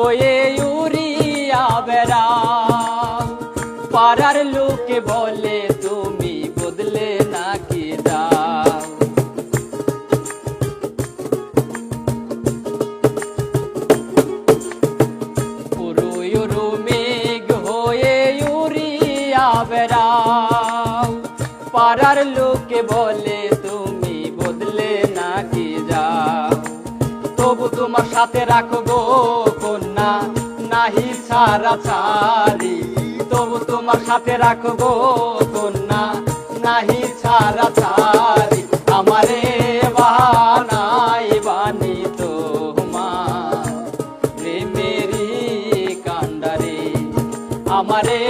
হয়ে ইউরিয়া বেড়াও পাড়ার লোকে বলে, তুমি বদলে নাকি যাও পুরো ইউরু মেঘ হয়ে ইউরিয়া বেড়াও পাড়ার লোকে বলে, তুমি বদলে নাকি যাও তবু তোমার সাথে রাখো গো কন্যা নাহি সারা চারি তবু তোমার সাথে রাখব কন্যা, নাহি সারা চারি আমারে বানাই বানি তোমার প্রেমেরি কান্ডারে আমারে